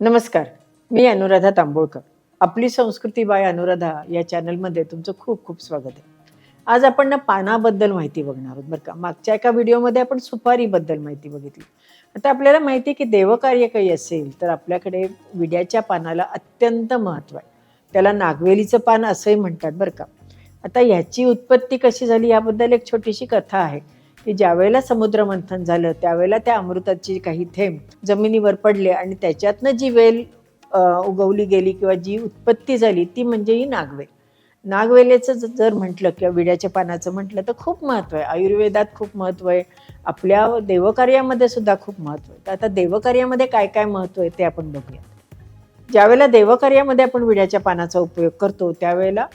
नमस्कार मी अनुराधा तांबोळकर. आपली संस्कृती बाय अनुराधा या चॅनलमध्ये तुमचं खूप खूप स्वागत आहे. आज आपण ना पानाबद्दल माहिती बघणार आहोत बरं का? मागच्या एका व्हिडिओमध्ये आपण सुपारीबद्दल माहिती बघितली. आता आपल्याला माहिती आहे की देवकार्य काही असेल तर आपल्याकडे विड्याच्या पानाला अत्यंत महत्त्व आहे. त्याला नागवेलीचं पान असंही म्हणतात बरं का? आता ह्याची उत्पत्ती कशी झाली याबद्दल एक छोटीशी कथा आहे. की ज्यावेळेला समुद्रमंथन झालं त्यावेळेला त्या अमृताची काही थेंब जमिनीवर पडले आणि त्याच्यातनं जी वेल उगवली गेली किंवा जी उत्पत्ती झाली ती म्हणजे ही नागवेल. नागवेलेचं जर म्हटलं किंवा विड्याच्या पानाचं म्हटलं तर खूप महत्त्व आहे. आयुर्वेदात खूप महत्त्व आहे. आपल्या देवकार्यामध्ये सुद्धा खूप महत्त्व आहे. तर आता देवकार्यामध्ये काय काय महत्त्व आहे ते आपण बघूया ज्यावेळेला देवकार्यामध्ये आपण विड्याच्या पानाचा उपयोग करतो त्यावेळेला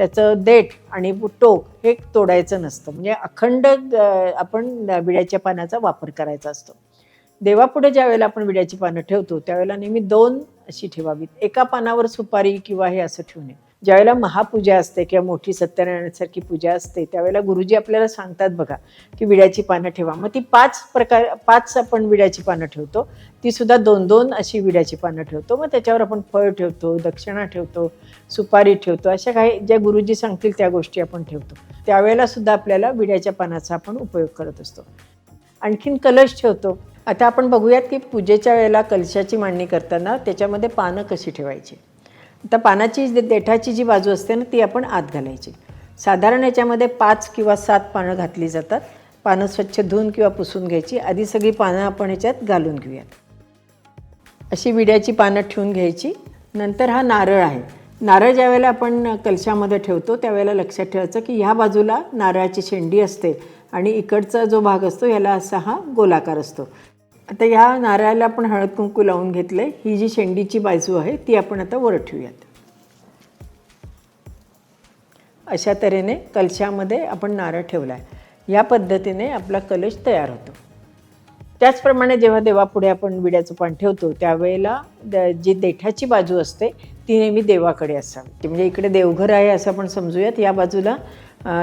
त्याचं देठ आणि टोक हे तोडायचं नसतं. म्हणजे अखंड आपण विड्याच्या पानाचा वापर करायचा असतो. देवापुढे ज्या वेळेला आपण विड्याची पानं ठेवतो त्यावेळेला नेहमी दोन अशी ठेवावीत. एका पानावर सुपारी किंवा हे असं ठेवणे. ज्यावेळेला महापूजा असते किंवा मोठी सत्यनारायणासारखी पूजा असते त्यावेळेला गुरुजी आपल्याला सांगतात बघा की विड्याची पानं ठेवा. मग ती पाच प्रकार पाच आपण विड्याची पानं ठेवतो ती सुद्धा दोन दोन अशी विड्याची पानं ठेवतो. मग त्याच्यावर आपण फळ ठेवतो दक्षिणा ठेवतो सुपारी ठेवतो अशा काही ज्या गुरुजी सांगतील त्या गोष्टी आपण ठेवतो. त्यावेळेला सुद्धा आपल्याला विड्याच्या पानाचा आपण उपयोग करत असतो. आणखीन कलश ठेवतो. आता आपण बघूयात की पूजेच्या वेळेला कलशाची मांडणी करताना त्याच्यामध्ये पानं कशी ठेवायची? आता पानाची देठाची जी बाजू असते ना ती आपण आत घालायची. साधारण याच्यामध्ये पाच किंवा सात पानं घातली जातात. पानं स्वच्छ धुवून किंवा पुसून घ्यायची. आधी सगळी पानं आपण याच्यात घालून घेऊयात. अशी विड्याची पानं ठेवून घ्यायची. नंतर हा नारळ आहे. नारळ ज्यावेळेला आपण कलशामध्ये ठेवतो त्यावेळेला लक्षात ठेवायचं की ह्या बाजूला नारळाची शेंडी असते आणि इकडचा जो भाग असतो ह्याला असा हा गोलाकार असतो. आता ह्या नारळाला आपण हळद कुंकू लावून घेतलं आहे ही जी शेंडीची बाजू आहे ती आपण आता वर ठेवूयात. अशा तऱ्हेने कलशामध्ये आपण नारळ ठेवला आहे या पद्धतीने आपला कलश तयार होतो. त्याचप्रमाणे जेव्हा देवापुढे आपण विड्याचं पान ठेवतो त्यावेळेला द- जी देठाची बाजू असते ती नेहमी देवाकडे असावी. म्हणजे इकडे देवघर आहे असं आपण समजूयात. या बाजूला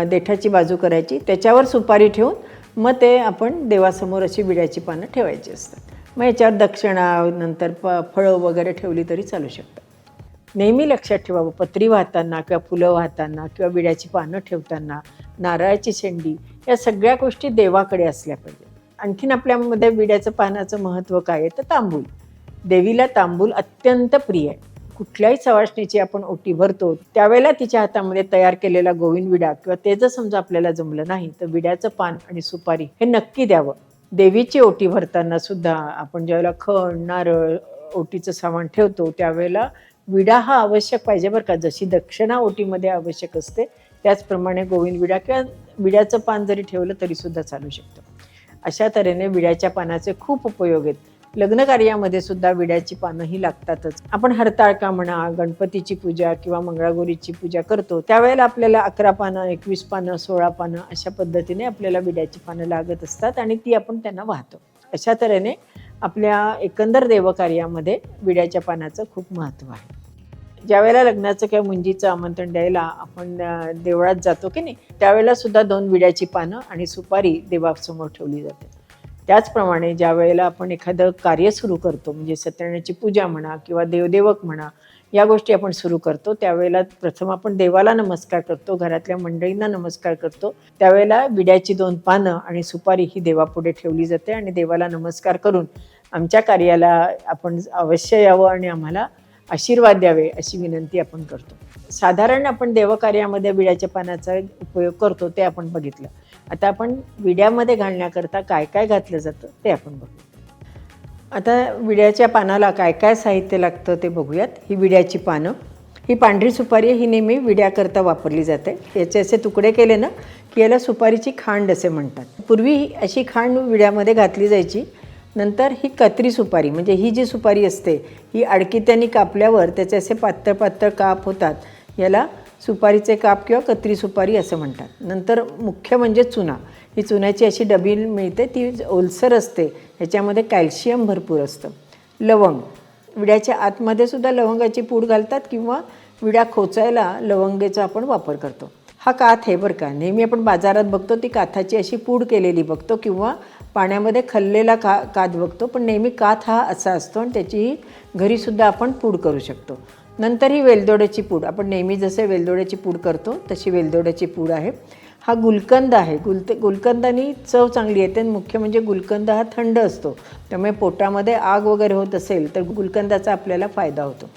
देठाची बाजू करायची. त्याच्यावर सुपारी ठेवून मग ते आपण देवासमोर अशी विड्याची पानं ठेवायची असतात. मग याच्यावर दक्षिणा नंतर प फळं वगैरे ठेवली तरी चालू शकतात नेहमी लक्षात ठेवावं पत्री वाहताना किंवा फुलं वाहताना किंवा विड्याची पानं ठेवताना नारळाची शेंडी या सगळ्या गोष्टी देवाकडे असल्या पाहिजे. आणखीन आपल्यामध्ये विड्याचं पानाचं महत्त्व काय आहे? तर तांबूल. देवीला तांबूल अत्यंत प्रिय आहे. कुठल्याही सवासणीची आपण ओटी भरतो त्यावेळेला तिच्या हातामध्ये तयार केलेला गोविंद विडा किंवा ते जर समजा आपल्याला जमलं नाही तर विड्याचं पान आणि सुपारी हे नक्की द्यावं. देवीची ओटी भरताना सुद्धा आपण ज्यावेळेला खण नारळ ओटीचं सामान ठेवतो त्यावेळेला विडा हा आवश्यक पाहिजे बरं का. जशी दक्षिणा ओटीमध्ये आवश्यक असते त्याचप्रमाणे गोविंद विडा किंवा विड्याचं पान जरी ठेवलं तरी सुद्धा चालू शकतं. अशा तऱ्हेने विड्याच्या पानाचे खूप उपयोग आहेत. लग्नकार्यामध्ये सुद्धा विड्याची पानं ही लागतातच. आपण हरताळका म्हणा गणपतीची पूजा किंवा मंगळागौरीची पूजा करतो त्यावेळेला आपल्याला अकरा पानं एकवीस पानं सोळा पानं अशा पद्धतीने आपल्याला विड्याची पानं लागत असतात आणि ती आपण त्यांना वाहतो. अशा तऱ्हेने आपल्या एकंदर देवकार्यामध्ये विड्याच्या पानाचं खूप महत्त्व आहे. ज्यावेळेला लग्नाचं किंवा मुंजीचं आमंत्रण द्यायला आपण देवळात जातो की नाही त्यावेळेला सुद्धा दोन विड्याची पानं आणि सुपारी देवासमोर ठेवली जाते. त्याचप्रमाणे ज्या वेळेला आपण एखादं कार्य सुरू करतो म्हणजे सत्यनारायणाची पूजा म्हणा किंवा देवदेवक म्हणा या गोष्टी आपण सुरू करतो. त्यावेळेला प्रथम आपण देवाला नमस्कार करतो घरातल्या मंडळींना नमस्कार करतो. त्यावेळेला विड्याची दोन पानं आणि सुपारी ही देवापुढे ठेवली जाते आणि देवाला नमस्कार करून आमच्या कार्याला आपण अवश्य यावं आणि आम्हाला आशीर्वाद द्यावे अशी विनंती आपण करतो. साधारण आपण देवकार्यामध्ये विड्याच्या पानाचा उपयोग करतो ते आपण बघितलं. आता आपण विड्यामध्ये घालण्याकरता काय काय घातलं जातं ते आपण बघू. आता विड्याच्या पानाला काय काय साहित्य लागतं ते बघूयात. ही विड्याची पानं. ही पांढरी सुपारी ही नेहमी विड्याकरता वापरली जाते. याचे असे तुकडे केले ना की याला सुपारीची खांड असे म्हणतात. पूर्वी ही अशी खांड विड्यामध्ये घातली जायची. नंतर ही कत्री सुपारी म्हणजे ही जी सुपारी असते ही अडकित्यानी कापल्यावर त्याचे असे पातळ पातळ काप होतात. याला सुपारीचे काप किंवा कत्री सुपारी असं म्हणतात. नंतर मुख्य म्हणजे चुना. ही चुन्याची अशी डबी मिळते ती ओलसर असते. ह्याच्यामध्ये कॅल्शियम भरपूर असतं. लवंग. विड्याच्या आतमध्ये सुद्धा लवंगाची पूड घालतात किंवा विड्या खोचायला लवंगेचा आपण वापर करतो. हा काथ आहे बरं का. नेहमी आपण बाजारात बघतो ती काथाची अशी पूड केलेली बघतो किंवा पाण्यामध्ये खल्लेला का काथ बघतो. पण नेहमी काथ हा असा असतो आणि त्याची घरीसुद्धा आपण पूड करू शकतो. नंतर ही वेलदोड्याची पूड आपण नेहमी जसे वेलदोड्याची पूड करतो तशी वेलदोड्याची पूड आहे. हा गुलकंद आहे. गुलते गुलकंदानी चव चांगली येते आणि मुख्य म्हणजे गुलकंद हा थंड असतो. त्यामुळे पोटामध्ये आग वगैरे होत असेल तर गुलकंदाचा आपल्याला फायदा होतो.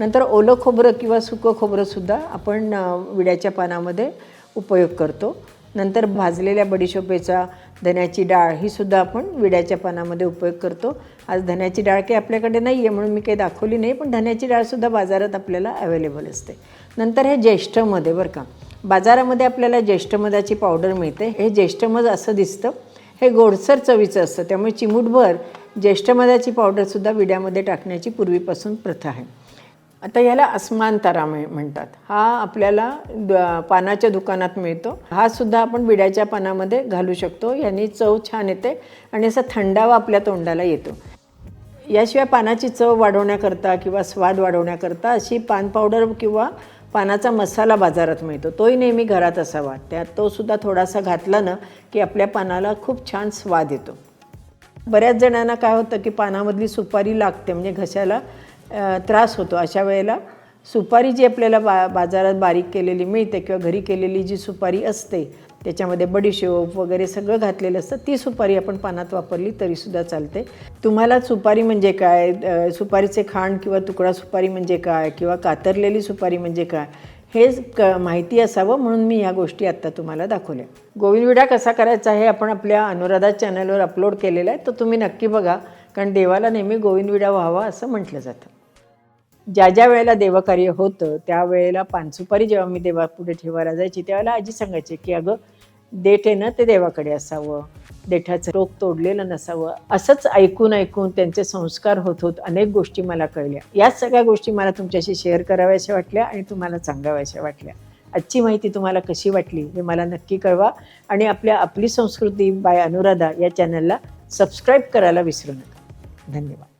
नंतर ओलं खोबरं किंवा सुकं खोबरंसुद्धा आपण विड्याच्या पानामध्ये उपयोग करतो. नंतर भाजलेल्या बडीशोपेचा धन्याची डाळ ही सुद्धा आपण विड्याच्या पानामध्ये उपयोग करतो. आज धन्याची डाळ काही आपल्याकडे नाही आहे म्हणून मी काही दाखवली नाही पण धन्याची डाळसुद्धा बाजारात आपल्याला अवेलेबल असते. नंतर हे ज्येष्ठमध्ये बरं का. बाजारामध्ये आपल्याला ज्येष्ठमधाची पावडर मिळते. हे ज्येष्ठमध असं दिसतं. हे गोडसर चवीचं असतं. त्यामुळे चिमूटभर ज्येष्ठमधाची पावडरसुद्धा विड्यामध्ये टाकण्याची पूर्वीपासून प्रथा आहे. आता याला अस्मान तारा म्हणतात. हा आपल्याला पानाच्या दुकानात मिळतो. हा सुद्धा आपण विड्याच्या पानामध्ये घालू शकतो. याने चव छान येते आणि असा थंडावा आपल्या तोंडाला येतो. याशिवाय पानाची चव वाढवण्याकरता किंवा स्वाद वाढवण्याकरता अशी पान पावडर किंवा पानाचा मसाला बाजारात मिळतो. तोही नेहमी घरात असावा. त्यात तो सुद्धा थोडासा घातला ना की आपल्या पानाला खूप छान स्वाद येतो. बऱ्याच जणांना काय होतं की पानामधली सुपारी लागते. म्हणजे घशाला त्रास होतो. अशा वेळेला सुपारी जी आपल्याला बा बाजारात बारीक केलेली मिळते किंवा घरी केलेली जी सुपारी असते त्याच्यामध्ये बडीशेप वगैरे सगळं घातलेलं असतं ती सुपारी आपण पानात वापरली तरीसुद्धा चालते. तुम्हाला सुपारी म्हणजे काय? सुपारीचे खांड किंवा तुकडा सुपारी म्हणजे काय? किंवा कातरलेली सुपारी म्हणजे काय? हे क माहिती असावं म्हणून मी ह्या गोष्टी आत्ता तुम्हाला दाखवल्या. गोविंदविडा कसा करायचा हे आपण आपल्या अनुराधा चॅनलवर अपलोड केलेलं आहे तर तुम्ही नक्की बघा. कारण देवाला नेहमी गोविंदविडा व्हावा असं म्हटलं जातं. ज्या ज्या वेळेला देवकार्य होतं त्यावेळेला पानसुपारी जेव्हा मी देवापुढे ठेवायला जायची त्यावेळेला आजी सांगायची की अगं देठ आहे ना ते देवाकडे असावं देठाचं रोग तोडलेलं नसावं. असंच ऐकून ऐकून त्यांचे संस्कार होत होत अनेक गोष्टी मला कळल्या. याच सगळ्या गोष्टी मला तुमच्याशी शेअर कराव्याशा वाटल्या आणि तुम्हाला सांगाव्याशा वाटल्या. आजची माहिती तुम्हाला कशी वाटली हे मला नक्की कळवा आणि आपल्या आपली संस्कृती बाय अनुराधा या चॅनलला सबस्क्राईब करायला विसरू नका. धन्यवाद.